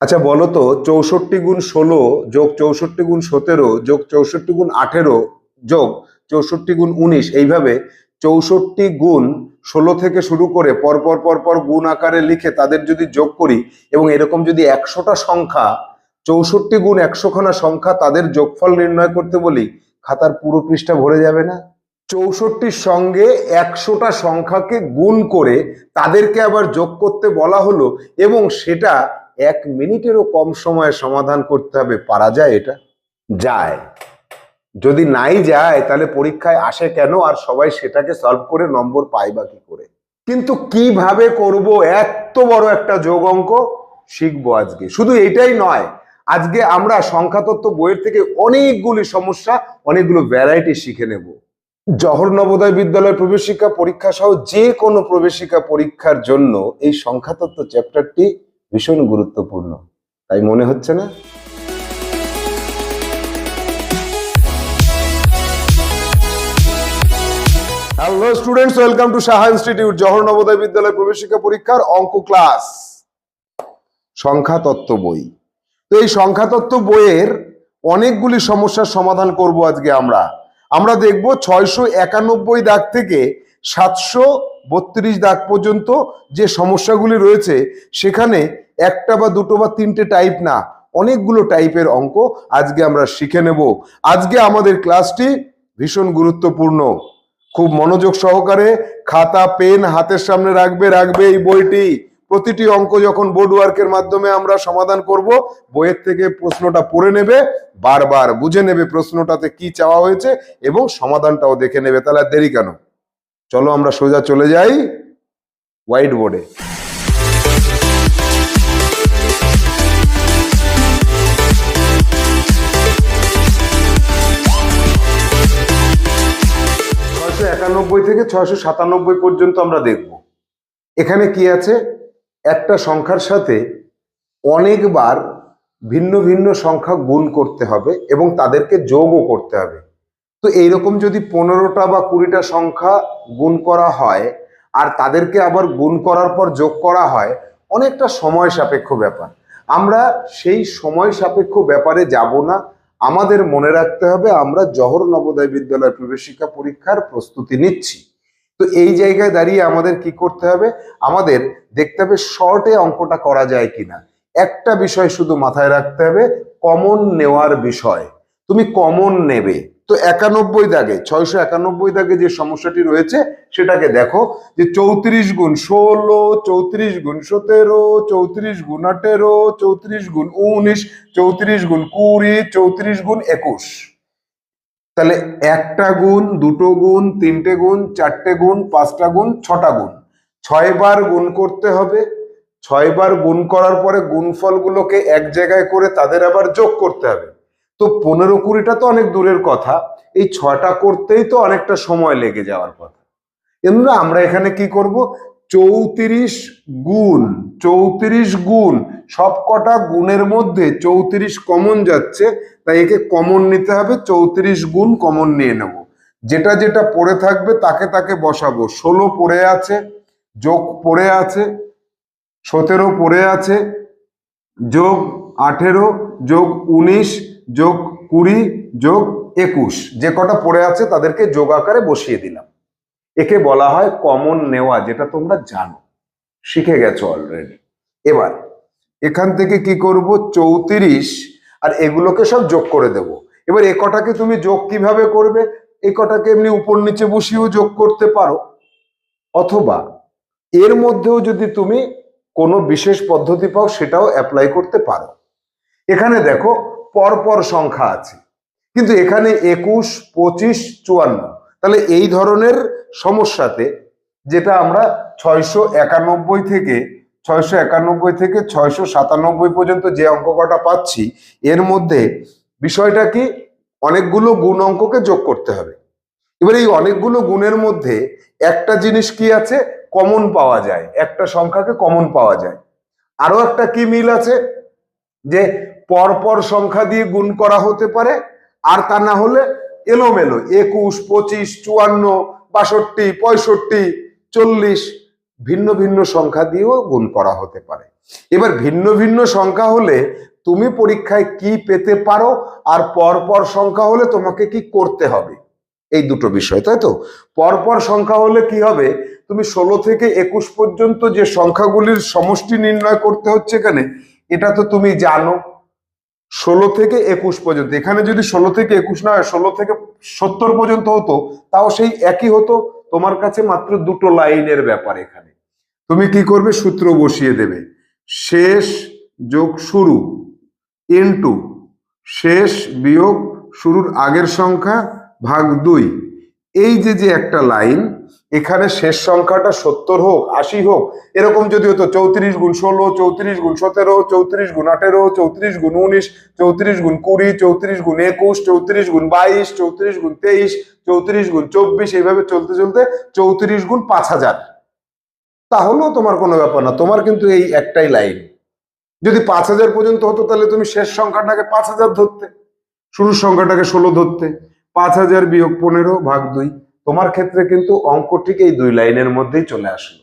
আচ্ছা বলো তো, চৌষট্টি গুণ ষোলো যোগ চৌষট্টি গুণ সতেরো যোগ চৌষট্টি গুণ আঠেরো যোগ চৌষট্টি গুণ উনিশ, এইভাবে চৌষট্টি গুণ ষোলো থেকে শুরু করে পরপর পরপর গুণ আকারে লিখে তাদের যদি যোগ করি এবং এরকম যদি একশোটা সংখ্যা, চৌষট্টি গুণ একশোখানা সংখ্যা তাদের যোগফল নির্ণয় করতে বলি, খাতার পুরো পৃষ্ঠা ভরে যাবে না? চৌষট্টির সঙ্গে একশোটা সংখ্যাকে গুণ করে তাদেরকে আবার যোগ করতে বলা হলো এবং সেটা এক মিনিটেরও কম সময়ে সমাধান করতে হবে, পারা যায় এটা? যায়। যদি নাই যায়, তাহলে পরীক্ষায় আসে কেন? আর সবাই সেটাকে সলভ করে নম্বর পায় বা কি করে? কিন্তু কীভাবে করব? এত বড় একটা যোগ অঙ্ক শিখব আজকে। শুধু এটাই নয়, আজকে আমরা সংখ্যাতত্ত্ব বইয়ের থেকে অনেকগুলি সমস্যা, অনেকগুলো ভ্যারাইটি শিখে নেব। জহর নবোদয় বিদ্যালয় প্রবেশিকা পরীক্ষা সহ যে কোনো প্রবেশিকা পরীক্ষার জন্য এই সংখ্যাতত্ত্ব চ্যাপ্টারটি ভীষণ গুরুত্বপূর্ণ। তাই মনে হচ্ছে না? Hello students welcome to Saha institute Jawahar Navodaya Vidyalaya প্রবেশিকা পরীক্ষার অঙ্ক ক্লাস সংখ্যা তত্ত্ব বই তো এই সংখ্যা তত্ত্ব বইয়ের অনেকগুলি সমস্যার সমাধান করব আজকে আমরা। আমরা দেখব ছয়শো একানব্বই দাগ থেকে সাতশো বত্রিশ দাগ পর্যন্ত যে সমস্যাগুলি রয়েছে, সেখানে একটা বা দুটো বা তিনটে টাইপ না, অনেকগুলো টাইপের অঙ্ক আজকে আমরা শিখে নেব। আজকে আমাদের ক্লাসটি ভীষণ গুরুত্বপূর্ণ। খুব মনোযোগ সহকারে খাতা, পেন হাতের সামনে রাখবে রাখবে এই বইটি। প্রতিটি অঙ্ক যখন বোর্ড ওয়ার্কের মাধ্যমে আমরা সমাধান করব, বইয়ের থেকে প্রশ্নটা পড়ে নেবে, বারবার বুঝে নেবে প্রশ্নটাতে কি চাওয়া হয়েছে এবং সমাধানটাও দেখে নেবে। তাহলে দেরি কেন? চলো আমরা সোজা চলে যাই হোয়াইট বোর্ডে একানব্বই থেকে ছয়শো সাতানব্বই পর্যন্ত আমরা দেখব। এখানে কি আছে? একটা সংখ্যার সাথে অনেকবার ভিন্ন ভিন্ন সংখ্যা গুণ করতে হবে এবং তাদেরকে যোগও করতে হবে। তো এইরকম যদি পনেরোটা বা কুড়িটা সংখ্যা গুণ করা হয় আর তাদেরকে আবার গুণ করার পর যোগ করা হয়, অনেকটা সময় সাপেক্ষ ব্যাপার। আমরা সেই সময় সাপেক্ষ ব্যাপারে যাব না আমাদের মনে রাখতে হবে, আমরা জহর নবোদয় বিদ্যালয় প্রবেশিকা পরীক্ষার প্রস্তুতি নিচ্ছি। তো এই জায়গায় দাঁড়িয়ে আমাদের কি করতে হবে? আমাদের দেখতে হবে শর্টে অঙ্কটা করা যায় কিনা। একটা বিষয় শুধু মাথায় রাখতে হবে, কমন নেওয়ার বিষয়। তুমি কমন নেবে। তো একানব্বই দাগে, ছয়শো একানব্বই দাগে যে সমস্যাটি রয়েছে, সেটাকে দেখো যে চৌত্রিশ গুণ ষোলো, চৌত্রিশ গুণ সতেরো, চৌত্রিশ গুণ আঠেরো, চৌত্রিশ গুণ উনিশ, চৌত্রিশ গুণ কুড়ি, চৌত্রিশ গুণ একুশ। তাহলে একটা গুণ, দুটো গুণ, তিনটে গুণ, চারটে গুণ, পাঁচটা গুণ, ছটা গুণ। ছয় বার গুণ করতে হবে। ছয় বার গুণ করার পরে গুণফলগুলোকে এক জায়গায় করে তাদের আবার যোগ করতে হবে। তো পনেরো কুড়িটা তো অনেক দূরের কথা। এই ছটা করতেই তো অনেকটা সময় লেগে যাওয়ার কথা। কিন্তু আমরা এখানে কি করব? চৌত্রিশ গুণ চৌত্রিশ গুণ সব কটা গুণের মধ্যে চৌত্রিশ কমন যাচ্ছে, তাই একে কমন নিতে হবে, চৌত্রিশ গুণ কমন নিয়ে নেব। যেটা যেটা পড়ে থাকবে তাকে তাকে বসাবো। ষোলো পড়ে আছে, যোগ পড়ে আছে, সতেরো পড়ে আছে, যোগ আঠেরো, যোগ উনিশ যোগ কুড়ি, যোগ একুশ। যে কটা পড়ে আছে তাদেরকে যোগ আকারে বসিয়ে দিলাম। একে বলা হয় কমন নেওয়া, যেটা তোমরা জানো। শিখে গেছো অলরেডি এবার, এখান থেকে কি করব? চৌত্রিশ, আর এগুলোকে সব যোগ করে দেব। এবার এ কটাকে তুমি যোগ কীভাবে করবে? এ কটাকে এমনি উপর নিচে বসিয়েও যোগ করতে পারো। অথবা, এর মধ্যেও যদি তুমি কোনো বিশেষ পদ্ধতি পাও, সেটাও অ্যাপ্লাই করতে পারো। এখানে দেখো পরপর সংখ্যা আছে। কিন্তু এখানে একুশ, পঁচিশ, চুয়ান্ন। তাহলে এই ধরনের সমস্যাতে যেটা আমরা ছয়শো একানব্বই থেকে, ছয়শো একানব্বই থেকে ছয়শো সাতানব্বই পর্যন্ত যে অঙ্ক কটা পাচ্ছি, এর মধ্যে বিষয়টা কি? অনেকগুলো গুণ অঙ্ককে যোগ করতে হবে। এবার এই অনেকগুলো গুণের মধ্যে একটা জিনিস কি আছে? কমন পাওয়া যায়। একটা সংখ্যাকে কমন পাওয়া যায়। আরও একটা কি মিল আছে? যে পরপর সংখ্যা দিয়ে গুণ করা হতে পারে, আর তা না হলে এলোমেলো, একুশ, পঁচিশ, চুয়ান্ন, বাষট্টি, পঁয়ষট্টি, চল্লিশ, ভিন্ন ভিন্ন সংখ্যা দিয়েও গুণ করা হতে পারে। এবার ভিন্ন ভিন্ন সংখ্যা হলে তুমি পরীক্ষায় কি পেতে পারো, আর পরপর সংখ্যা হলে তোমাকে কি করতে হবে? এই দুটো বিষয়, তাই তো? পরপর সংখ্যা হলে কি হবে? তুমি ষোলো থেকে একুশ পর্যন্ত যে সংখ্যাগুলির সমষ্টি নির্ণয় করতে হচ্ছে এখানে, এটা তো তুমি জানো। ষোলো থেকে একুশ পর্যন্ত। এখানে যদি ষোলো থেকে একুশ না হয়, ষোলো থেকে সত্তর পর্যন্ত হতো, তাও সেই একই হতো। তোমার কাছে মাত্র দুটো লাইনের ব্যাপার এখানে। তুমি কি করবে? সূত্র বসিয়ে দেবে। শেষ যোগ শুরু ইন্টু শেষ বিয়োগ শুরুর আগের সংখ্যা ভাগ দুই। এই যে যে একটা লাইন এখানে শেষ সংখ্যাটা সত্তর হোক আশি হোক এরকম যদি হতো চৌত্রিশ গুণ ষোলো চৌত্রিশ গুণ সতেরো চৌত্রিশ গুণ আঠেরো চৌত্রিশ গুণ উনিশ চৌত্রিশ গুণ কুড়ি চৌত্রিশ গুণ একুশ চৌত্রিশ গুণ বাইশ চৌত্রিশ গুণ তেইশ চৌত্রিশ গুণ চব্বিশ এইভাবে চলতে চলতে চৌত্রিশ গুণ পাঁচ হাজার তাহলেও তোমার কোনো ব্যাপার না তোমার কিন্তু এই একটাই লাইন যদি পাঁচ হাজার পর্যন্ত হতো তাহলে তুমি শেষ সংখ্যাটাকে পাঁচ হাজার ধরতে শুরুর সংখ্যাটাকে ষোলো ধরতে পাঁচ হাজার বিয়োগ পনেরো ভাগ দুই। তোমার ক্ষেত্রে কিন্তু অঙ্ক ঠিক এই দুই লাইনের মধ্যেই চলে আসলো।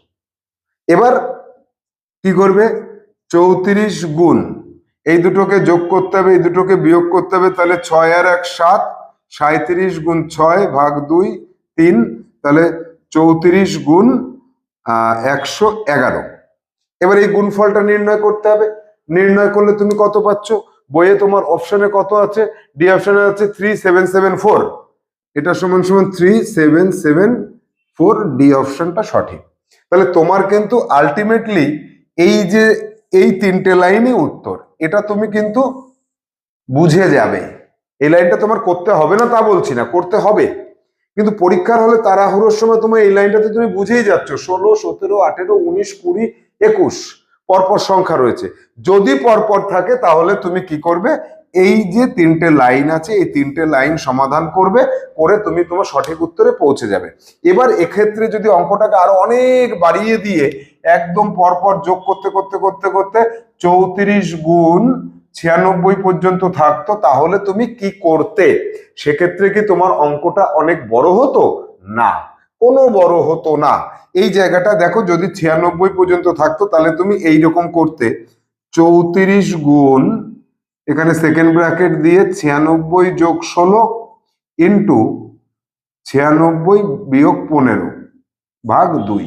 এবার কি করবে? চৌত্রিশ গুণ। এই দুটোকে যোগ করতে হবে, এই দুটোকে বিয়োগ করতে হবে, তাহলে ছয় আর এক সাত সাঁত্রিশ গুণ ছয় ভাগ দুই, তিন, তাহলে চৌত্রিশ গুণ একশো এগারো। এবার এই গুণফলটা নির্ণয় করতে হবে। নির্ণয় করলে তুমি কত পাচ্ছ? বইয়ে তোমার অপশনে কত আছে? ডি অপশনে আছে থ্রি সেভেন সেভেন ফোর এটা সমান সমান three seven seven four D অপশনটা সঠিক। তাহলে তোমার কিন্তু আলটিমেটলি এই যে, এই তিনটে লাইনই উত্তর। এটা তুমি কিন্তু বুঝে যাবে। এই লাইনটা তোমার করতে হবে না তা বলছি না, করতে হবে। কিন্তু পরীক্ষার হলে তাড়াহুড়োর সময় তোমার এই লাইনটাতে তুমি বুঝেই যাচ্ছ। ষোলো, সতেরো, আঠেরো, উনিশ, কুড়ি, একুশ। পরপর সংখ্যা রয়েছে। যদি পরপর থাকে, তাহলে তুমি কি করবে? এই যে তিনটে লাইন আছে, এই তিনটে লাইন সমাধান করবে, করে তুমি তোমার সঠিক উত্তরে পৌঁছে যাবে। এবার এক্ষেত্রে যদি অঙ্কটাকে আরও অনেক বাড়িয়ে দিয়ে একদম পরপর যোগ করতে করতে করতে করতে চৌত্রিশ গুণ ছিয়ানব্বই পর্যন্ত থাকতো, তাহলে তুমি কি করতে? সেক্ষেত্রে কি তোমার অঙ্কটা অনেক বড় হতো? না। কোনো বড় হতো না। এই জায়গাটা দেখো, যদি ছিয়ানব্বই পর্যন্ত থাকতো, তাহলে তুমি এই রকম করতে। চৌত্রিশ গুণ, এখানে সেকেন্ড ব্র্যাকেট দিয়ে ছিয়ানব্বই যোগ ষোলো ইন্টু ছিয়ানব্বই বিয়োগ পনেরো ভাগ দুই।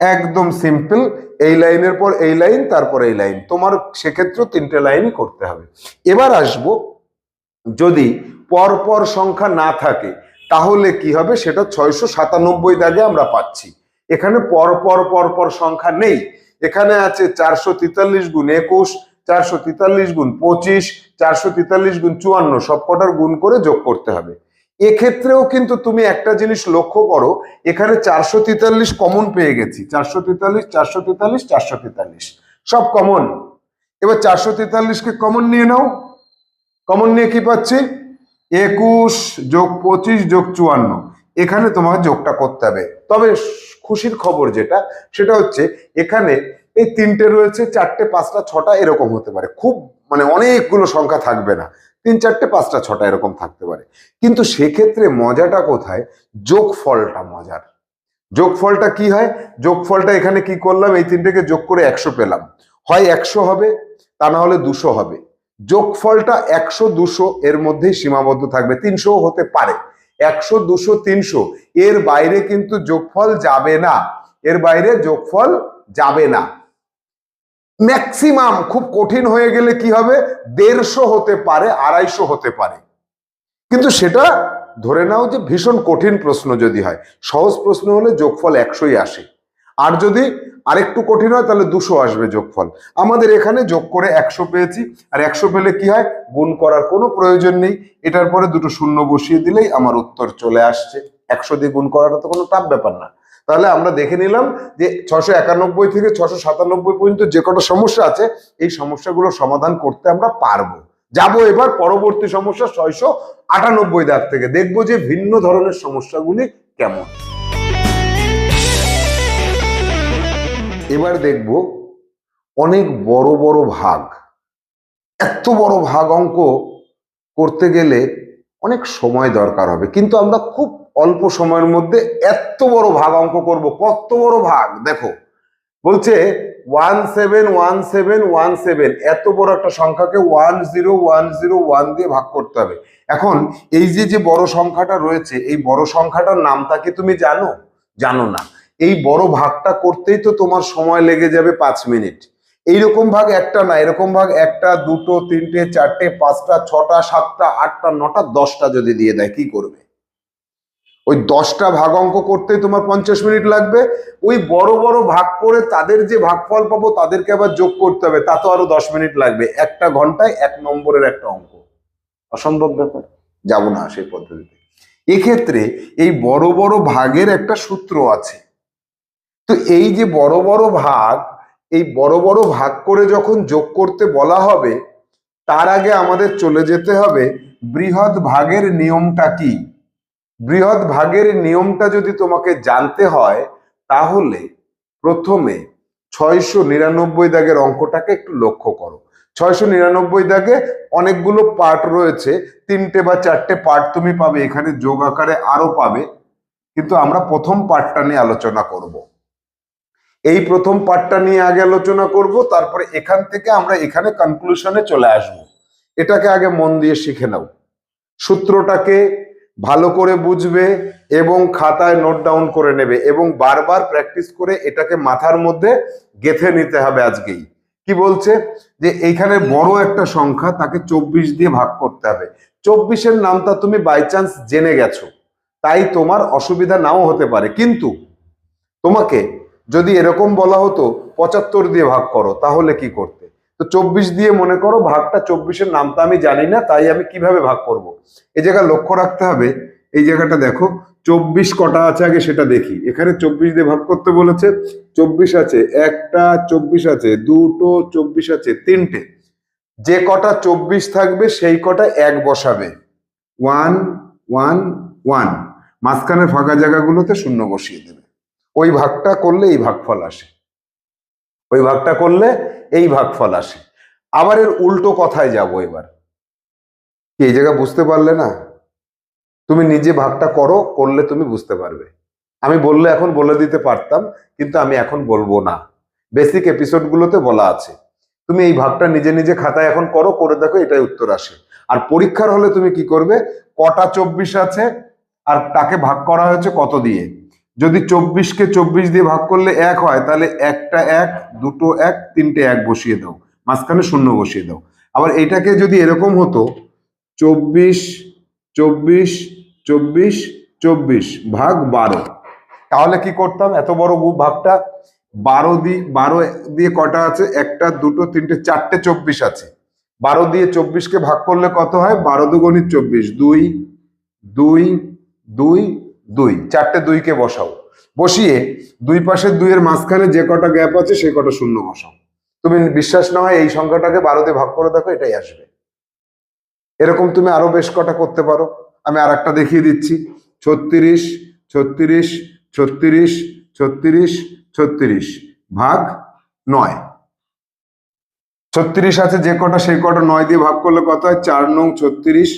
একদম সিম্পল এই লাইনের পর এই লাইন, তারপর এই লাইন। তোমার সেক্ষেত্রে তিনটে লাইনই করতে হবে। এবার আসব, যদি পরপর সংখ্যা না থাকে তাহলে কি হবে? সেটা ছয়শো সাতানব্বই দাগে আমরা পাচ্ছি। এখানে পরপর পরপর সংখ্যা নেই। এখানে আছে চারশো তেতাল্লিশ গুণ একুশ, চারশো তেতাল্লিশ গুণ পঁচিশ, চারশো তেতাল্লিশ গুণ চুয়ান্ন, সবকটার গুণ করে যোগ করতে হবে। এক্ষেত্রেও কিন্তু তুমি একটা জিনিস লক্ষ্য করো, এখানে চারশো তেতাল্লিশ কমন পেয়ে গেছি। চারশো তেতাল্লিশ চারশো তেতাল্লিশ চারশো তেতাল্লিশ। সব কমন এবার চারশো তেতাল্লিশকে কমন নিয়ে নাও। কমন নিয়ে কি পাচ্ছি? একুশ যোগ পঁচিশ যোগ চুয়ান্ন। এখানে তোমাকে যোগটা করতে হবে। তবে খুশির খবর যেটা, সেটা হচ্ছে এখানে এই তিনটে রয়েছে, চারটে, পাঁচটা, ছটা এরকম হতে পারে। খুব মানে অনেকগুলো সংখ্যা থাকবে না। তিন, চারটে, পাঁচটা, ছটা এরকম থাকতে পারে। কিন্তু সেক্ষেত্রে মজাটা কোথায়? যোগফলটা মজার। যোগফলটা কি হয়? যোগফলটা এখানে কি করলাম? এই তিনটেকে যোগ করে একশো পেলাম। হয় একশো হবে, তা না হলে দুশো হবে। যোগফলটা একশো, দুশো এর মধ্যেই সীমাবদ্ধ থাকবে, তিনশো হতে পারে। একশো, দুশো, তিনশো, এর বাইরে কিন্তু যোগফল যাবে না। এর বাইরে যোগফল যাবে না। ম্যাক্সিমাম খুব কঠিন হয়ে গেলে কি হবে? দেড়শো হতে পারে, আড়াইশো হতে পারে। কিন্তু সেটা ধরে নাও যে ভীষণ কঠিন প্রশ্ন যদি হয়। সহজ প্রশ্ন হলে যোগফল একশোই আসে। আর যদি আরেকটু কঠিন হয়, তাহলে দুশো আসবে যোগফল। আমাদের এখানে যোগ করে একশো পেয়েছি, আর একশো পেলে কি হয়? গুণ করার কোনো প্রয়োজন নেই। এটার পরে দুটো শূন্য বসিয়ে দিলেই আমার উত্তর চলে আসছে। একশো দিয়ে গুণ করাটা তো কোনো টাফ ব্যাপার না। তাহলে আমরা দেখে নিলাম যে ছশো একানব্বই থেকে ছশো সাতানব্বই পর্যন্ত যে কটা সমস্যা আছে, এই সমস্যাগুলো সমাধান করতে আমরা পারব। যাব এবার পরবর্তী সমস্যা ছয়শো আটানব্বই দাগ থেকে। দেখব যে ভিন্ন ধরনের সমস্যাগুলি কেমন। এবার দেখব অনেক বড় বড় ভাগ। এত বড় ভাগ অঙ্ক করতে গেলে অনেক সময় দরকার হবে। কিন্তু আমরা খুব অল্প সময়ের মধ্যে এত বড় ভাগ অঙ্ক করব। কত বড় ভাগ? দেখো, বলছে one seven one seven one seven. এত বড় একটা সংখ্যাকে one zero one zero, one দিয়ে ভাগ করতে হবে। এখন এই যে যে বড় সংখ্যাটা রয়েছে, এই বড় সংখ্যাটার নামটা কি তুমি জানো? জানো না। এই বড় ভাগটা করতেই তো তোমার সময় লেগে যাবে পাঁচ মিনিট। এইরকম ভাগ একটা না, এরকম ভাগ একটা, দুটো, তিনটে, চারটে, পাঁচটা, ছটা, সাতটা, আটটা, নটা, দশটা যদি দিয়ে দেয়, কি করবে? ওই দশটা ভাগ অঙ্ক করতেই তোমার পঞ্চাশ মিনিট লাগবে। ওই বড় বড় ভাগ করে তাদের যে ভাগফল পাবো, তাদেরকে আবার যোগ করতে হবে, তা তো আরও দশ মিনিট লাগবে। একটা ঘন্টায় এক নম্বরের একটা অঙ্ক। অসম্ভব ব্যাপার। যাব না সেই পদ্ধতিতে। এক্ষেত্রে এই বড় বড় ভাগের একটা সূত্র আছে। তো এই যে বড় বড় ভাগ, এই বড় বড় ভাগ করে যখন যোগ করতে বলা হবে, তার আগে আমাদের চলে যেতে হবে বৃহৎ ভাগের নিয়মটা কি? বৃহৎ ভাগের নিয়মটা যদি তোমাকে জানতে হয়, তাহলে প্রথমে ছয়শো নিরানব্বই দাগের অঙ্কটাকে একটু লক্ষ্য করো। ছয়শো নিরানব্বই দাগে অনেকগুলো পার্ট রয়েছে, তিনটে বা চারটে পার্ট তুমি পাবে, এখানে যোগ আকারে আরও পাবে। কিন্তু আমরা প্রথম পার্টটা নিয়ে আলোচনা করব। এই প্রথম পার্টটা নিয়ে আগে আলোচনা করব, তারপরে এখান থেকে আমরা এখানে কনক্লুশনে চলে আসব। এটাকে আগে মন দিয়ে শিখে নাও। সূত্রটাকে ভালো করে বুঝবে এবং খাতায় নোট ডাউন করে নেবে এবং বারবার প্র্যাকটিস করে এটাকে মাথার মধ্যে গেথে নিতে হবে আজকেই। কি বলছে? যে এইখানে বড় একটা সংখ্যা, তাকে চব্বিশ দিয়ে ভাগ করতে হবে। চব্বিশের নামটা তুমি বাই চান্স জেনে গেছো। তাই তোমার অসুবিধা নাও হতে পারে। কিন্তু তোমাকে যদি এরকম বলা হতো, পঁচাত্তর দিয়ে ভাগ করো, তাহলে কি করতে? তো চব্বিশ দিয়ে মনে করো ভাগটা চব্বিশের নামটা আমি জানি না, তাই আমি কীভাবে ভাগ করব। এই জায়গা লক্ষ্য রাখতে হবে, এই জায়গাটা দেখো, চব্বিশ কটা আছে আগে সেটা দেখি। এখানে চব্বিশ দিয়ে ভাগ করতে বলেছে, চব্বিশ আছে একটা, চব্বিশ আছে দুটো, চব্বিশ আছে তিনটে। যে কটা চব্বিশ থাকবে, সেই কটা এক বসাবে। One one one. মাঝখানে ফাঁকা জায়গাগুলোতে শূন্য বসিয়ে দেবে। ওই ভাগটা করলে এই ভাগফল আসে। ওই ভাগটা করলে এই ভাগফল আসে। আবার এর উল্টো কথায় যাব এবার। কি, এই জায়গা বুঝতে পারলে না? তুমি নিজে ভাগটা করো, করলে তুমি বুঝতে পারবে। আমি বললে এখন বলে দিতে পারতাম, কিন্তু আমি এখন বলব না। বেসিক এপিসোডগুলোতে বলা আছে। তুমি এই ভাগটা নিজে নিজে খাতায় এখন করো, করে দেখো, এটাই উত্তর আসে। আর পরীক্ষার হলে তুমি কি করবে? কটা চব্বিশ আছে আর তাকে ভাগ করা হয়েছে কত দিয়ে? যদি চব্বিশকে চব্বিশ দিয়ে ভাগ করলে এক হয়, তাহলে একটা এক, দুটো এক, তিনটে এক বসিয়ে দাও। মাঝখানে শূন্য বসিয়ে দাও। আবার এটাকে যদি এরকম হতো, চব্বিশ চব্বিশ চব্বিশ চব্বিশ ভাগ বারো, তাহলে কি করতাম? এত বড় ভাগটা বারো দিয়ে বারো দিয়ে কটা আছে? একটা, দুটো, তিনটে, চারটে, চব্বিশ আছে। বারো দিয়ে চব্বিশকে ভাগ করলে কত হয়? বারো দুগুণিত চব্বিশ, দুই দুই দুই দুই, চারটে দুইকে বসাও। বসিয়ে দুই পাশের দুইয়ের মাঝখানে যে কটা গ্যাপ আছে, সেই কটা শূন্য বসাও। তুমি বিশ্বাস না হয় এই সংখ্যাটাকে বারো দিয়ে ভাগ করে দেখো, এটাই আসবে। এরকম তুমি আরও বেশ কটা করতে পারো। আমি আর একটা দেখিয়ে দিচ্ছি। ছত্রিশ ছত্রিশ ছত্রিশ ছত্রিশ ছত্রিশ ভাগ নয়। ছত্রিশ আছে যে কটা, সেই কটা নয় দিয়ে ভাগ করলে কত হয়? চার নং ছত্রিশ,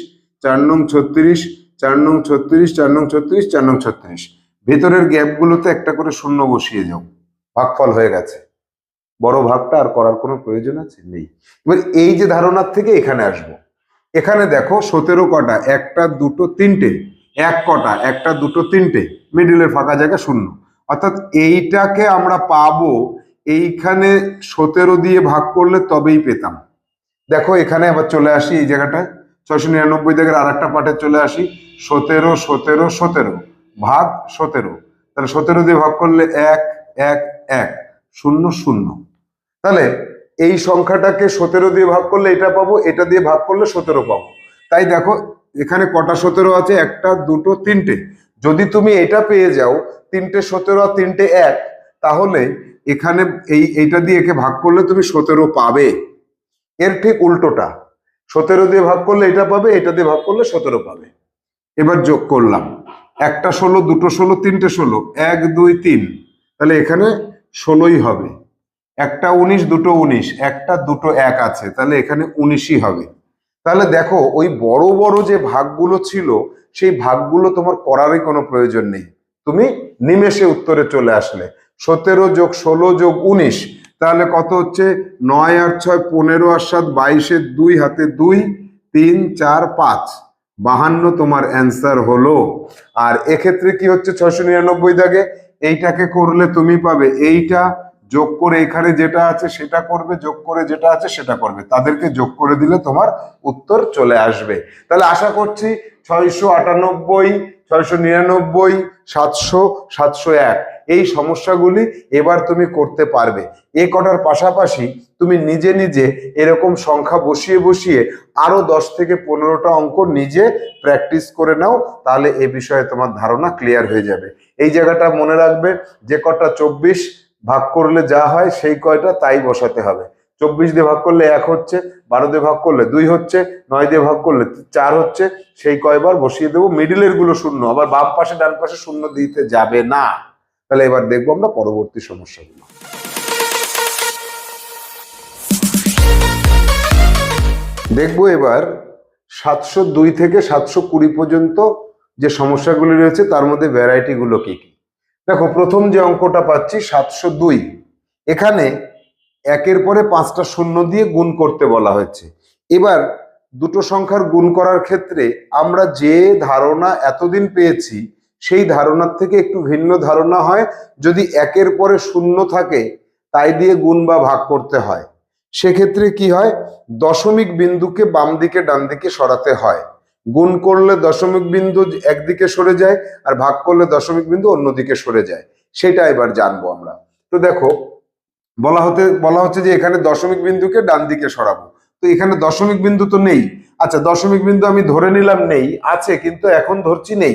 চার নং ছত্রিশ চার নং ছত্রিশ, চার নং ছত্রিশ, চার নং ছত্রিশ। ভেতরের গ্যাপগুলোতে একটা করে শূন্য বসিয়ে যাও ভাগফল হয়ে গেছে। বড় ভাগটা আর করার কোনো প্রয়োজন আছে? নেই। এবার এই যে ধারণার থেকে এখানে আসব। এখানে দেখো সতেরো কটা, একটা, দুটো, তিনটে। এক কটা, একটা, দুটো, তিনটে। মিডিলের ফাঁকা জায়গা শূন্য। অর্থাৎ এইটাকে আমরা পাবো, এইখানে সতেরো দিয়ে ভাগ করলে তবেই পেতাম। দেখো এখানে আবার চলে আসি এই জায়গাটায়। ছয়শো নিরানব্বই থেকে আর একটা পাঠে চলে আসি। সতেরো সতেরো সতেরো। ভাগ সতেরো। তাহলে সতেরো দিয়ে ভাগ করলে এক এক এক। শূন্য শূন্য। তাহলে এই সংখ্যাটাকে সতেরো দিয়ে ভাগ করলে এটা পাবো, এটা দিয়ে ভাগ করলে সতেরো পাবো। তাই দেখো, এখানে কটা সতেরো আছে? একটা, দুটো, তিনটে। যদি তুমি এটা পেয়ে যাও, তিনটে সতেরো আর তিনটে এক, তাহলে এখানে এই, এইটা দিয়ে একে ভাগ করলে তুমি সতেরো পাবে। এর ঠিক উল্টোটা। সতেরো দিয়ে ভাগ করলে এটা পাবে, এটা দিয়ে ভাগ করলে সতেরো পাবে। এবার যোগ করলাম। একটা ষোলো, দুটো ষোলো, তিনটে ষোলো, এক, দুই, তিন। তাহলে এখানে ষোলোই হবে। একটা উনিশ, দুটো উনিশ, একটা, দুটো এক আছে, তাহলে এখানে উনিশই হবে। তাহলে দেখো, ওই বড় বড় যে ভাগগুলো ছিল, সেই ভাগগুলো তোমার করারই কোনো প্রয়োজন নেই। তুমি নিমেষে উত্তরে চলে আসলে। সতেরো যোগ ষোলো যোগ উনিশ তাহলে কত হচ্ছে? নয় আর ছয় পনেরো আর সাত বাইশের দুই হাতে দুই, তিন চার পাঁচ। বাহান্ন তোমার অ্যান্সার হলো। আর এক্ষেত্রে কি হচ্ছে? ছয়শো নিরানব্বই দাগে এইটাকে করলে তুমি পাবে। এইটা যোগ করে এখানে যেটা আছে সেটা করবে, যোগ করে যেটা আছে সেটা করবে। তাদেরকে যোগ করে দিলে তোমার উত্তর চলে আসবে। তাহলে আশা করছি ছয়শো আটানব্বই, ছয়শো নিরানব্বই, সাতশো সাতশো এক। এই সমস্যাগুলি এবার তুমি করতে পারবে। এ কটার পাশাপাশি তুমি নিজে নিজে এরকম সংখ্যা বসিয়ে বসিয়ে আরও দশ থেকে পনেরোটা অঙ্ক নিজে প্র্যাকটিস করে নাও, তাহলে এ বিষয়ে তোমার ধারণা ক্লিয়ার হয়ে যাবে। এই জায়গাটা মনে রাখবে যে কটা চব্বিশ ভাগ করলে যা হয় সেই কয়টা তাই বসাতে হবে। চব্বিশ দিয়ে ভাগ করলে এক হচ্ছে, বারো দিয়ে ভাগ করলে দুই হচ্ছে, নয় দিয়ে ভাগ করলে চার হচ্ছে, সেই কয়বার বসিয়ে দেবো। মিডিলেরগুলো শূন্য, আবার বাম পাশে ডান পাশে শূন্য দিতে যাবে না। তাহলে এবার দেখব আমরা পরবর্তী সমস্যাগুলো। দেখব এবার সাতশো দুই থেকে সাতশো কুড়ি পর্যন্ত যে সমস্যাগুলি রয়েছে, তার মধ্যে ভ্যারাইটি গুলো কি কি? দেখো, প্রথম যে অঙ্কটা পাচ্ছি, সাতশো দুই। এখানে একের পরে পাঁচটা শূন্য দিয়ে গুণ করতে বলা হয়েছে। এবার দুটো সংখ্যার গুণ করার ক্ষেত্রে আমরা যে ধারণা এতদিন পেয়েছি সেই ধারণার থেকে একটু ভিন্ন ধারণা হয়। যদি একের পরে শূন্য থাকে, তাই দিয়ে গুণ বা ভাগ করতে হয়। সেক্ষেত্রে কি হয়? দশমিক বিন্দুকে বাম দিকে, ডান দিকে সরাতে হয়। গুণ করলে দশমিক বিন্দু একদিকে সরে যায় আর ভাগ করলে দশমিক বিন্দু অন্যদিকে সরে যায়। সেটা এবার জানব আমরা। তো দেখো, বলা হতে, বলা হচ্ছে যে এখানে দশমিক বিন্দুকে ডান দিকে সরাবো। তো এখানে দশমিক বিন্দু তো নেই। আচ্ছা দশমিক বিন্দু আমি ধরে নিলাম নেই, আছে, কিন্তু এখন ধরছি নেই।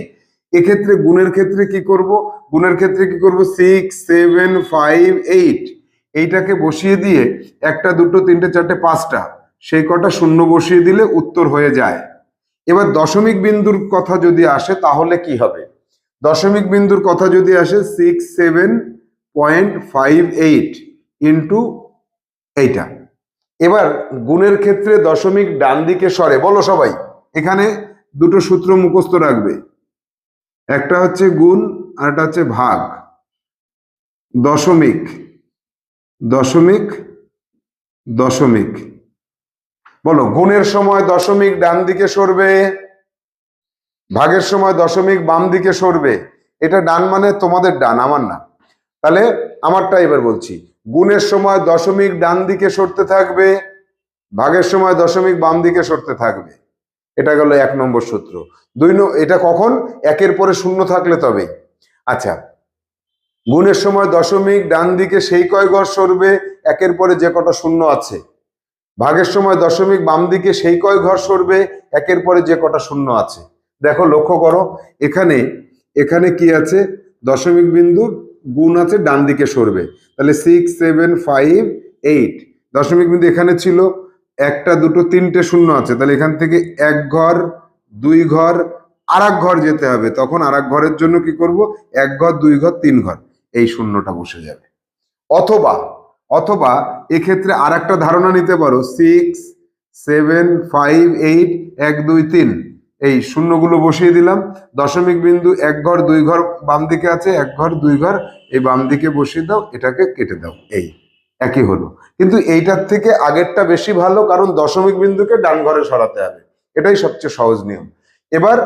এক্ষেত্রে গুণের ক্ষেত্রে কি করব? গুণের ক্ষেত্রে কি করব? সিক্স সেভেন ফাইভ এইট এইটাকে বসিয়ে দিয়ে একটা, দুটো, তিনটে, চারটে, পাঁচটা, সেই কটা শূন্য বসিয়ে দিলে উত্তর হয়ে যায়। এবার দশমিক বিন্দুর কথা যদি আসে, তাহলে কি হবে? দশমিক বিন্দুর কথা যদি আসে six seven point five eight into এইটা। এবার গুণের ক্ষেত্রে দশমিক ডান দিকে সরে, বলো সবাই, এখানে দুটো সূত্র মুখস্থ রাখবে। একটা হচ্ছে গুণ আর একটা হচ্ছে ভাগ। দশমিক দশমিক দশমিক। বলো, গুণের সময় দশমিক ডান দিকে সরবে, ভাগের সময় দশমিক বাম দিকে সরবে। এটা ডান মানে তোমাদের ডান, আমার না। তাহলে আমারটা এবার বলছি। গুণের সময় দশমিক ডান দিকে সরতে থাকবে, ভাগের সময় দশমিক বাম দিকে সরতে থাকবে। এটা গেল এক নম্বর সূত্র। দুই এটা কখন? একের পরে শূন্য থাকলে তবে। আচ্ছা গুণের সময় দশমিক, ডান দিকে সেই কয় ঘর সরবে, একের পরে যে কটা শূন্য আছে। ভাগের সময় দশমিক, বাম দিকে সেই কয় ঘর সরবে, একের পরে যে কটা শূন্য আছে। দেখো, লক্ষ্য করো, এখানে এখানে কি আছে? দশমিক বিন্দু গুণ আছে, ডান দিকে সরবে। তাহলে সিক্স সেভেন ফাইভ এইট দশমিক বিন্দু এখানে ছিল একটা, দুটো, তিনটে শূন্য আছে। তাহলে এখান থেকে এক ঘর, দুই ঘর আর ঘর যেতে হবে। তখন আর ঘরের জন্য কি করব? এক ঘর, দুই ঘর, তিন ঘর। এই শূন্যটা বসে যাবে। অথবা অথবা এক্ষেত্রে আর একটা ধারণা নিতে পারো। সিক্স সেভেন ফাইভ এইট এক, দুই, তিন। এই শূন্যগুলো বসিয়ে দিলাম। দশমিক বিন্দু এক ঘর, দুই ঘর বাম দিকে আছে। এক ঘর, দুই ঘর, এই বাম দিকে বসিয়ে দাও। এটাকে কেটে দাও। এই। একই হলো। কিন্তু এইটার থেকে আগেরটা বেশি ভালো কারণ দশমিক বিন্দুকে ডান ঘরে সরাতে হবে। এটাই সবচেয়ে সহজ নিয়ম। এবার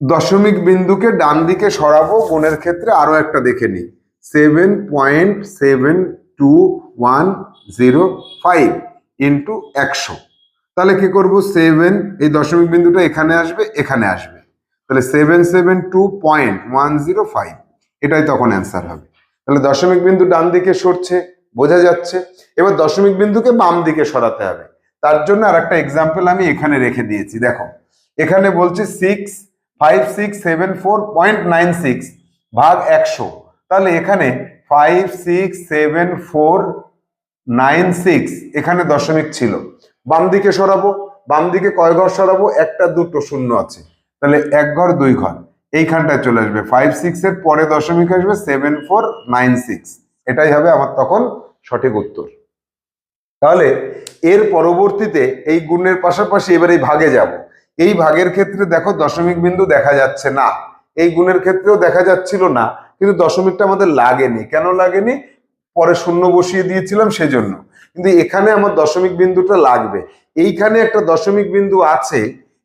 দশমিক বিন্দুকে ডান দিকে সরাবো গুণের ক্ষেত্রে আরও একটা দেখে নিই। Seven point seven two one zero five into একশো। তাহলে কি করব? সেভেন, এই দশমিক বিন্দুটা এখানে আসবে এখানে আসবে। তাহলে seven seven two point one zero five. এটাই তখন অ্যান্সার হবে। তাহলে দশমিক বিন্দু ডান দিকে সরছে, বোঝা যাচ্ছে। এবার দশমিক বিন্দুকে বাম দিকে সরাতে হবে। তার জন্য আর একটা এক্সাম্পল আমি এখানে রেখে দিয়েছি। দেখো, এখানে বলছে six five six seven four point nine six ভাগ একশো। তাহলে এখানে five six seven four nine six এখানে দশমিক ছিল। বাম দিকে সরাবো, বাম দিকে কয় ঘর সরাবো? একটা, দুটো, শূন্য আছে। তাহলে এক ঘর, দুই ঘর। এইখানটায় চলে আসবে। ফাইভ সিক্স এর পরে দশমিক আসবে সেভেন ফোর নাইন সিক্স এটাই হবে আমার তখন সঠিক উত্তর। তাহলে এর পরবর্তীতে এই গুণের পাশাপাশি এবার এই ভাগে যাব। এই ভাগের ক্ষেত্রে দেখো দশমিক বিন্দু দেখা যাচ্ছে না। এই গুণের ক্ষেত্রেও দেখা যাচ্ছিল না, কিন্তু দশমিকটা আমাদের লাগেনি। কেন লাগেনি? পরে শূন্য বসিয়ে দিয়েছিলাম সেজন্য। কিন্তু এখানে আমার দশমিক বিন্দুটা লাগবে। এইখানে একটা দশমিক বিন্দু আছে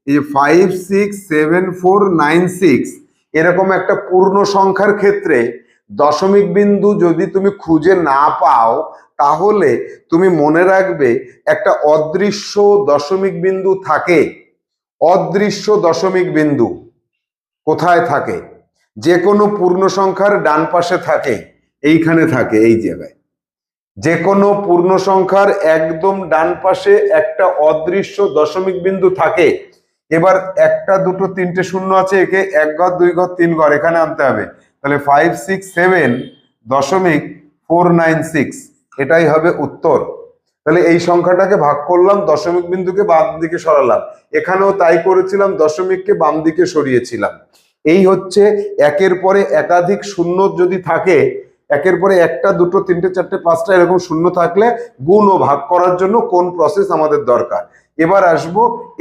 এই five six seven four nine six এরকম একটা পূর্ণ সংখ্যার ক্ষেত্রে দশমিক বিন্দু যদি তুমি খুঁজে না পাও, তাহলে তুমি মনে রাখবে একটা অদৃশ্য দশমিক বিন্দু থাকে। অদৃশ্য দশমিক বিন্দু কোথায় থাকে? যে কোনো পূর্ণ সংখ্যার ডান পাশে থাকে, এইখানে থাকে, এই জায়গায়। যে কোনো পূর্ণ সংখ্যার একদম ডান পাশে একটা অদৃশ্য দশমিক বিন্দু থাকে। এবার একটা, দুটো, তিনটে শূন্য আছে, একে এক ঘর, দুই ঘর, তিন ঘর, এখানে আনতে হবে। তাহলে ফাইভ সিক্স সেভেন দশমিক ফোর নাইন সিক্স এটাই হবে উত্তর। তাহলে এই সংখ্যাটাকে ভাগ করলাম, দশমিক বিন্দুকে বাম দিকে সরালাম। এখানেও তাই করেছিলাম, দশমিককে বাম দিকে সরিয়েছিলাম। এই হচ্ছে একের পরে একাধিক শূন্য যদি থাকে, একের পরে একটা, দুটো, তিনটে, চারটে, পাঁচটা এরকম শূন্য থাকলে গুণ ও ভাগ করার জন্য কোন প্রসেস আমাদের দরকার? এবার আসব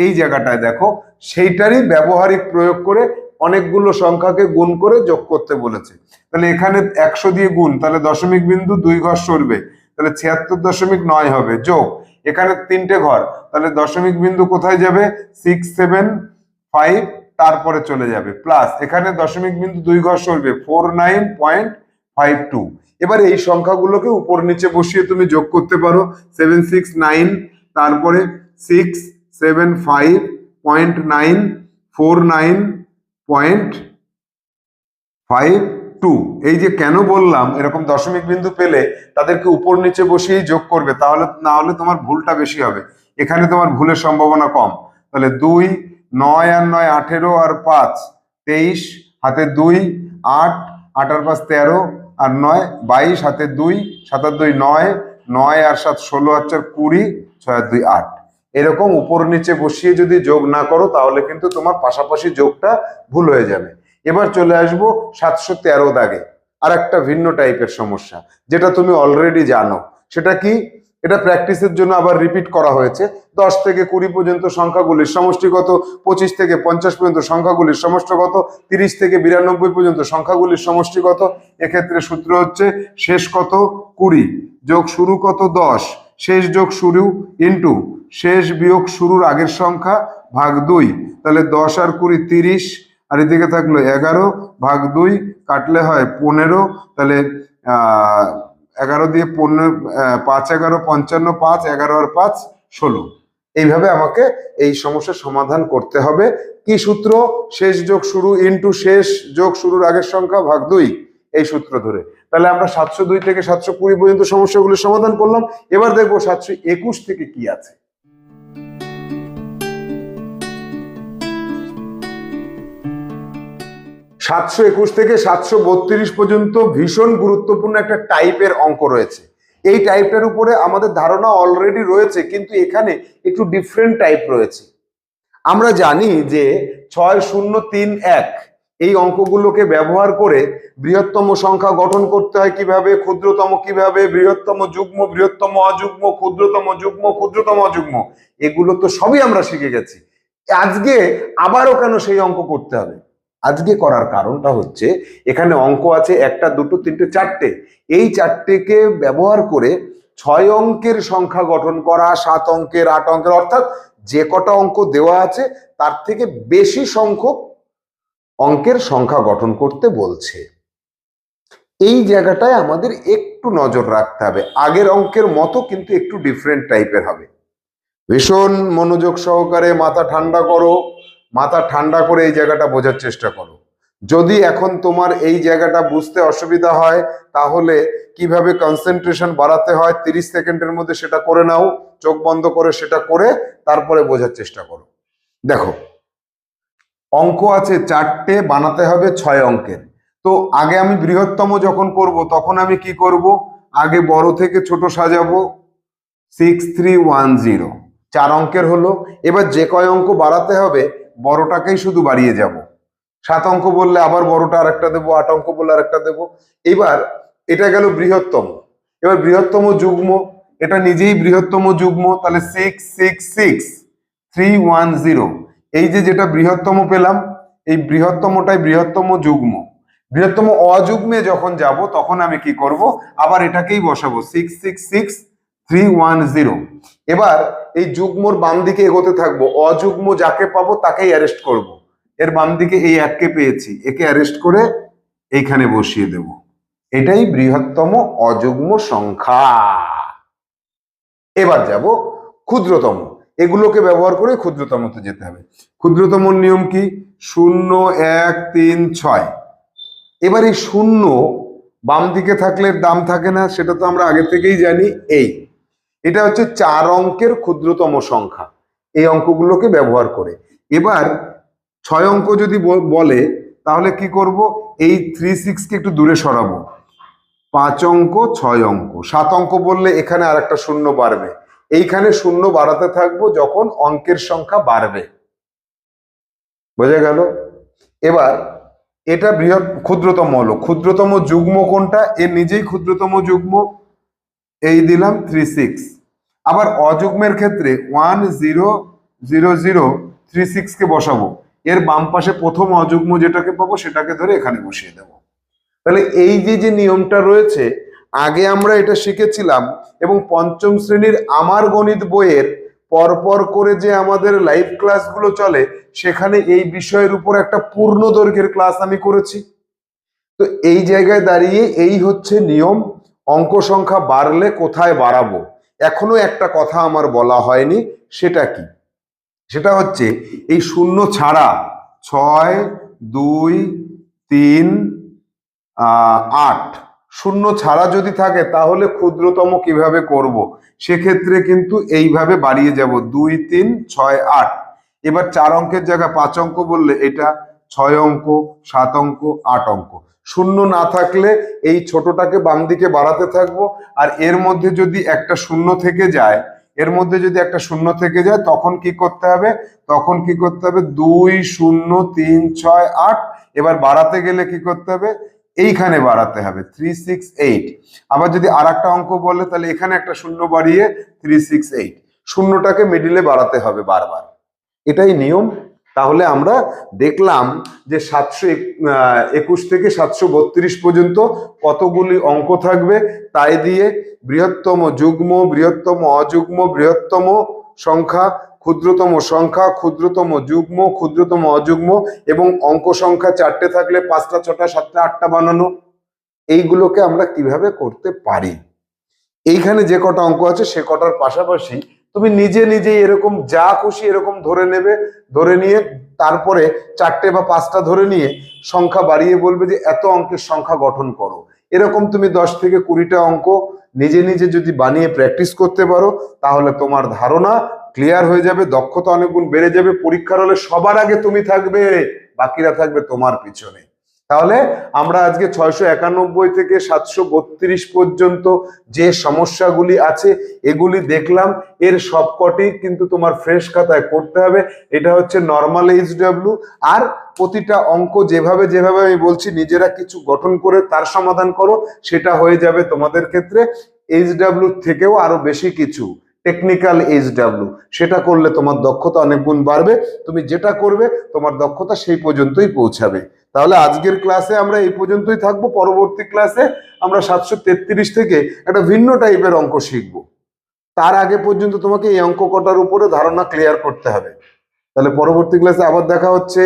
এই জায়গাটায়, দেখো। সেইটারই ব্যবহারিক প্রয়োগ করে অনেকগুলো সংখ্যাকে গুণ করে যোগ করতে বলেছে। তাহলে এখানে একশো দিয়ে গুণ, তাহলে দশমিক বিন্দু দুই ঘর সরবে। তাহলে ছিয়াত্তর দশমিক নয় হবে, যোগ। এখানে তিনটে ঘর, তাহলে দশমিক বিন্দু কোথায় যাবে? সিক্স সেভেন ফাইভ তারপরে চলে যাবে। প্লাস এখানে দশমিক বিন্দু দুই ঘর সরবে four nine point five two এবার এই সংখ্যাগুলোকে উপর নিচে বসিয়ে তুমি যোগ করতে পারো সেভেন সিক্স নাইন তারপরে six seven five point nine four nine point five two এই যে কেন বললাম, এরকম দশমিক বিন্দু পেলে তাদেরকে উপর নিচে বসিয়েই যোগ করবে, তাহলে না হলে তোমার ভুলটা বেশি হবে। এখানে তোমার ভুলের সম্ভাবনা কম। তাহলে দুই, নয় আর নয় আঠেরো আর পাঁচ, তেইশ, হাতে দুই, আট আট আর পাঁচ তেরো, আর নয়, বাইশ, হাতে দুই, সাত আর দুই নয় নয় আর সাত ষোলো আর চার কুড়ি, ছয় আর দুই আট। এরকম উপর নিচে বসিয়ে যদি যোগ না করো, তাহলে কিন্তু তোমার পাশাপাশি যোগটা ভুল হয়ে যাবে। এবার চলে আসব সাতশো তেরো দাগে। আর একটা ভিন্ন টাইপের সমস্যা, যেটা তুমি অলরেডি জানো। সেটা কি? এটা প্র্যাকটিসের জন্য আবার রিপিট করা হয়েছে। দশ থেকে কুড়ি পর্যন্ত সংখ্যাগুলির সমষ্টিগত পঁচিশ থেকে পঞ্চাশ পর্যন্ত সংখ্যাগুলির সমষ্টিগত তিরিশ থেকে বিরানব্বই পর্যন্ত সংখ্যাগুলির সমষ্টিগত এক্ষেত্রে সূত্র হচ্ছে শেষ কত? কুড়ি। যোগ শুরু কত? দশ। শেষ যোগ শুরু ইন্টু শেষ বিয়োগ শুরুর আগের সংখ্যা ভাগ দুই। তাহলে দশ আর কুড়ি তিরিশ, আর এদিকে থাকল এগারো, ভাগ দুই কাটলে হয় পনেরো। তাহলে এগারো দিয়ে পনেরো পাঁচ এগারো, পঞ্চান্ন, পাঁচ, এগারো আর পাঁচ, ষোলো। এইভাবে আমাকে এই সমস্যার সমাধান করতে হবে। কি সূত্র? শেষ যোগ শুরু ইন্টু শেষ যোগ শুরুর আগের সংখ্যা ভাগ দুই। এই সূত্র ধরে। তাহলে আমরা সাতশো দুই থেকে সাতশো কুড়ি পর্যন্ত সমস্যাগুলির সমাধান করলাম। এবার দেখব সাতশো একুশ থেকে কি আছে। সাতশো একুশ থেকে সাতশো বত্রিশ পর্যন্ত ভীষণ গুরুত্বপূর্ণ একটা টাইপের অঙ্ক রয়েছে। এই টাইপটার উপরে আমাদের ধারণা অলরেডি রয়েছে, কিন্তু এখানে একটু ডিফারেন্ট টাইপ রয়েছে। আমরা জানি যে ছয় শূন্য তিন এক এই অঙ্কগুলোকে ব্যবহার করে বৃহত্তম সংখ্যা গঠন করতে হয় কীভাবে, ক্ষুদ্রতম কীভাবে, বৃহত্তম যুগ্ম, বৃহত্তম অযুগ্ম, ক্ষুদ্রতম যুগ্ম, ক্ষুদ্রতম অযুগ্ম। এগুলো তো সবই আমরা শিখে গেছি। আজকে আবারও কেন সেই অঙ্ক করতে হবে? আজকে করার কারণটা হচ্ছে, এখানে অঙ্ক আছে একটা, দুটো, তিনটে, চারটে। এই চারটেকে ব্যবহার করে ছয় অঙ্কের সংখ্যা গঠন করা, সাত অঙ্কের, আট অঙ্কের, অর্থাৎ যে কটা অঙ্ক দেওয়া আছে, তার থেকে বেশি সংখ্যক অঙ্কের সংখ্যা গঠন করতে বলছে। এই জায়গাটায় আমাদের একটু নজর রাখতে হবে। আগের অঙ্কের মতো কিন্তু একটু ডিফারেন্ট টাইপের হবে। ভীষণ মনোযোগ সহকারে, মাথা ঠান্ডা করো। মাথা ঠান্ডা করে এই জায়গাটা বোঝার চেষ্টা করো। যদি এখন তোমার এই জায়গাটা বুঝতে অসুবিধা হয়, তাহলে কীভাবে কনসেন্ট্রেশন বাড়াতে হয়, তিরিশ সেকেন্ডের মধ্যে সেটা করে নাও, চোখ বন্ধ করে সেটা করে তারপরে বোঝার চেষ্টা করো। দেখো, অঙ্ক আছে চারটে, বানাতে হবে ছয় অঙ্কের। তো আগে আমি বৃহত্তম যখন করব, তখন আমি কি করব? আগে বড় থেকে ছোট সাজাবো। সিক্স থ্রি ওয়ান জিরো চার অঙ্কের হলো। এবার যে কয় অঙ্ক বাড়াতে হবে বড়টাকেই শুধু বাড়িয়ে যাব। সাত অঙ্ক বললে আবার বড়টা আরেকটা দেবো, আট অঙ্ক বললে আরেকটা দেবো। এবার এটা গেল বৃহত্তম। এবার বৃহত্তম যুগ্ম, এটা নিজেই বৃহত্তম যুগ্ম, তাহলে six six six three one zero এই যে যেটা বৃহত্তম পেলাম, এই বৃহত্তমটাই বৃহত্তম যুগ্ম। বৃহত্তম অযুগ্মে যখন যাব, তখন আমি কি করব? আবার এটাকেই বসাবো। Six six six three one zero. এবার এই যুগ্মর বাম দিকে এগোতে থাকব। অযুগ্ম যাকে পাবো তাকেই অ্যারেস্ট করব। এর বাম দিকে এই এককে পেয়েছি। একে অ্যারেস্ট করে এইখানে বসিয়ে দেব। এটাই বৃহত্তম অযুগ্ম সংখ্যা। এবার যাব ক্ষুদ্রতম। এগুলোকে ব্যবহার করে ক্ষুদ্রতমতে যেতে হবে। ক্ষুদ্রতম নিয়ম কি? শূন্য, এক, তিন, ছয়। এবার এই শূন্য বাম দিকে থাকলে দাম থাকে না, সেটা তো আমরা আগে থেকেই জানি। এই এটা হচ্ছে চার অঙ্কের ক্ষুদ্রতম সংখ্যা। এই অঙ্কগুলোকে ব্যবহার করে। এবার ছয় অঙ্ক যদি বলে, তাহলে কি করব? এই থ্রি সিক্সকে একটু দূরে সরাবো। পাঁচ অঙ্ক, ছয় অঙ্ক। সাত অঙ্ক বললে এখানে আর একটা শূন্য বাড়বে। এইখানে শূন্য বাড়াতে থাকব যখন অঙ্কের সংখ্যা বাড়বে। বোঝা গেল? এবার এটা বৃহৎ ক্ষুদ্রতম হলো। ক্ষুদ্রতম যুগ্ম কোনটা? এর নিজেই ক্ষুদ্রতম যুগ্ম। এই দিলাম থ্রি সিক্স আবার অযুগ্মের ক্ষেত্রে one zero zero zero three সিক্সকে বসাবো। এর বাম পাশে প্রথম অযুগ্ম যেটাকে পাবো, সেটাকে ধরে এখানে বসিয়ে দেবো। তাহলে এই যে যে নিয়মটা রয়েছে, আগে আমরা এটা শিখেছিলাম এবং পঞ্চম শ্রেণির আমার গণিত বইয়ের পরপর করে যে আমাদের লাইভ ক্লাসগুলো চলে, সেখানে এই বিষয়ের উপর একটা পূর্ণ দৈর্ঘ্যের ক্লাস আমি করেছি। তো এই জায়গায় দাঁড়িয়ে এই হচ্ছে নিয়ম। অঙ্ক সংখ্যা বাড়লে কোথায় বাড়াবো? এখনও একটা কথা আমার বলা হয়নি, সেটা কি? সেটা হচ্ছে এই শূন্য ছাড়া ছয়, দুই, তিন আট, শূন্য ছাড়া যদি থাকে তাহলে ক্ষুদ্রতম কীভাবে করব? সেক্ষেত্রে কিন্তু এইভাবে বাড়িয়ে যাব, দুই, তিন, ছয়, আট। এবার চার অঙ্কের জায়গায় পাঁচ অঙ্ক বললে এটা ছয় অঙ্ক, সাত অঙ্ক, আট অঙ্ক। শূন্য না থাকলে এই ছোটটাকে বাম দিকে বাড়াতে থাকব, আর এর মধ্যে যদি একটা শূন্য থেকে যায়, এর মধ্যে যদি একটা শূন্য থেকে যায়, তখন কি করতে হবে? তখন কি করতে হবে? দুই, শূন্য, তিন, ছয়, আট, এবার বাড়াতে গেলে কি করতে হবে? এইখানে বাড়াতে হবে থ্রি সিক্স এইট আবার যদি আর একটা অঙ্ক বলে, তাহলে এখানে একটা শূন্য বাড়িয়ে থ্রি সিক্স এইট শূন্যটাকে মিডিলে বাড়াতে হবে বারবার। এটাই নিয়ম। তাহলে আমরা দেখলাম যে সাতশো একুশ থেকে সাতশো বত্রিশ পর্যন্ত কতগুলি অঙ্ক থাকবে। তাই দিয়ে বৃহত্তম যুগ্ম, বৃহত্তম অযুগ্ম, বৃহত্তম সংখ্যা, ক্ষুদ্রতম সংখ্যা, ক্ষুদ্রতম যুগ্ম, ক্ষুদ্রতম অযুগ্ম এবং অঙ্ক সংখ্যা চারটে থাকলে পাঁচটা, ছটা, সাতটা, আটটা বানানো। এইগুলোকে আমরা কীভাবে করতে পারি? এইখানে যে কটা অঙ্ক আছে সে কটার পাশাপাশি তুমি নিজে নিজেই এরকম যা খুশি এরকম ধরে নেবে, ধরে নিয়ে তারপরে চারটে বা পাঁচটা ধরে নিয়ে সংখ্যা বাড়িয়ে বলবে যে এত অঙ্কের সংখ্যা গঠন করো। এরকম তুমি দশ থেকে কুড়িটা অঙ্ক নিজে নিজে যদি বানিয়ে প্র্যাকটিস করতে পারো, তাহলে তোমার ধারণা ক্লিয়ার হয়ে যাবে, দক্ষতা অনেক গুণ বেড়ে যাবে, পরীক্ষার হলে সবার আগে তুমি থাকবে, বাকিরা থাকবে তোমার পিছনে। তাহলে আমরা আজকে ছয়শো একানব্বই থেকে সাতশো বত্রিশ পর্যন্ত যে সমস্যাগুলি আছে, এগুলি দেখলাম। এর সবকটি কিন্তু তোমার ফ্রেশ খাতায় করতে হবে। এটা হচ্ছে নর্মাল এইচ ডাব্লিউ আর প্রতিটা অঙ্ক যেভাবে যেভাবে আমি বলছি, নিজেরা কিছু গঠন করে তার সমাধান করো, সেটা হয়ে যাবে তোমাদের ক্ষেত্রে। এইচ ডাব্লিউ থেকেও আরও বেশি কিছু টেকনিক্যাল এইচ ডাব্লিউ সেটা করলে তোমার দক্ষতা অনেক গুণ বাড়বে। তুমি যেটা করবে, তোমার দক্ষতা সেই পর্যন্তই পৌঁছাবে। তাহলে আজকের ক্লাসে আমরা এই পর্যন্তই থাকব। পরবর্তী ক্লাসে আমরা সাতশো তেত্রিশ থেকে একটা ভিন্ন টাইপের অঙ্ক শিখব। তার আগে পর্যন্ত তোমাকে এই অঙ্ক কটার উপরে ধারণা ক্লিয়ার করতে হবে। তাহলে পরবর্তী ক্লাসে আবার দেখা হচ্ছে।